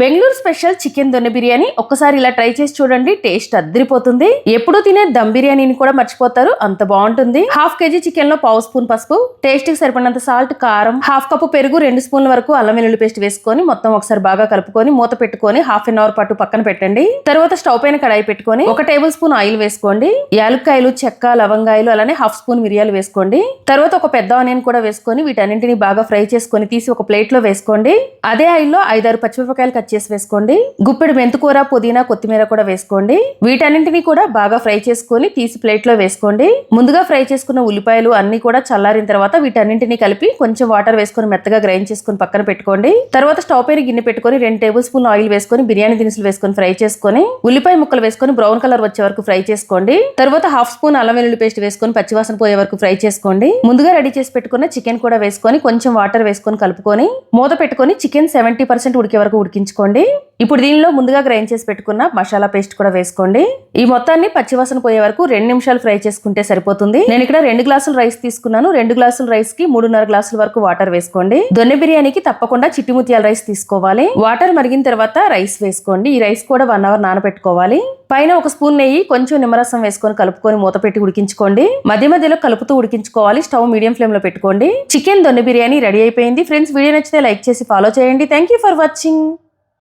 Bengaluru special chicken దొన్నె బిర్యానీ ఒక్కసారి ఇలా try చేసి చూడండి టేస్ట్ అద్దరిపోతుంది. ఎప్పుడు తినే దమ్ బిర్యానీని కూడా మర్చిపోతారు అంత బాగుంటుంది. హాఫ్ కేజీ చికెన్లో పావు స్పూన్ పసుపు టేస్ట్కి సరిపడినంత సాల్ట్ కారం హాఫ్ కప్పు పెరుగు రెండు స్పూన్ల వరకు అల్లం వెల్లుల్లి పేస్ట్ వేసుకొని మొత్తం ఒకసారి బాగా కలుపుకొని మూత పెట్టుకొని హాఫ్ అన్ అవర్ పాటు పక్కన పెట్టండి. తర్వాత స్టవ్ పైన కడాయి పెట్టుకొని ఒక టేబుల్ స్పూన్ ఆయిల్ వేసుకోండి. యాలుక్కాయలు చెక్క లవంగాయలు అలానే హాఫ్ స్పూన్ మిరియాలు వేసుకోండి. తర్వాత ఒక పెద్ద ఆనియన్ కూడా వేసుకొని వీటన్నింటిని బాగా ఫ్రై చేసుకొని తీసి ఒక ప్లేట్లో వేసుకోండి. అదే ఆయిల్లో ఐదారు పచ్చిమిరపకాయలు కట్ చేసి వేసుకోండి. గుప్పెడు మెంతుకూర పుదీనా కొత్తిమీర కూడా వేసుకోండి. వీటన్నింటినీ కూడా బాగా ఫ్రై చేసుకొని తీసి ప్లేట్లో వేసుకోండి. ముందుగా ఫ్రై చేసుకున్న ఉల్లిపాయలు అన్ని కూడా చల్లారిన తర్వాత వీటన్నింటినీ కలిపి కొంచెం వాటర్ వేసుకొని మెత్తగా గ్రైండ్ చేసుకొని పక్కన పెట్టుకోండి. తర్వాత స్టవ్ పైన గిన్నె పెట్టుకొని రెండు టేబుల్ స్పూన్ ఆయిల్ వేసుకొని బిర్యానీ దినుసులు వేసుకొని ఫ్రై చేసుకొని ఉల్లిపాయ ముక్కలు వేసుకొని బ్రౌన్ కలర్ వచ్చే వరకు ఫ్రై చేసుకోండి. తర్వాత హాఫ్ స్పూన్ అల్లం వెల్లుల్లి పేస్ట్ వేసుకొని పచ్చివాసన పోయే వరకు ఫ్రై చేసుకోండి. ముందుగా రెడీ చేసి పెట్టుకున్న చికెన్ కూడా వేసుకొని కొంచెం వాటర్ వేసుకొని కలుపుకొని మూత పెట్టుకొని చికెన్ సెవెంటీ పర్సెంట్ ఉడికే వరకు ఉడికించుకోండి. ఇప్పుడు దీనిలో ముందుగా గ్రైండ్ చేసి పెట్టుకున్న మసాలా పేస్ట్ కూడా వేసుకోండి. ఈ మొత్తాన్ని పచ్చివాసన పోయే వరకు రెండు నిమిషాలు ఫ్రై చేసుకుంటే సరిపోతుంది. నేను ఇక్కడ రెండు గ్లాసులు రైస్ తీసుకున్నాను. రెండు గ్లాసుల రైస్కి మూడున్నర గ్లాసుల వరకు వాటర్ వేసుకోండి. దొన్నె బిర్యానీకి తప్పకుండా చిట్టి ముత్యాల రైస్ తీసుకోవాలి. వాటర్ మరిగిన తర్వాత రైస్ వేసుకోండి. ఈ రైస్ కూడా వన్ అవర్ నానబెట్టుకోవాలి. పైన ఒక స్పూన్ నెయ్యి కొంచెం నిమ్మరసం వేసుకొని కలుపుకొని మూత పెట్టి ఉడికించుకోండి. మధ్య మధ్యలో కలుపుతూ ఉడికించుకోవాలి. స్టవ్ మీడియం ఫ్లేమ్లో పెట్టుకోండి. చికెన్ దొన్నె బిర్యానీ రెడీ అయిపోయింది. ఫ్రెండ్స్ వీడియో నచ్చితే లైక్ చేసి ఫాలో చేయండి. Thank you for watching.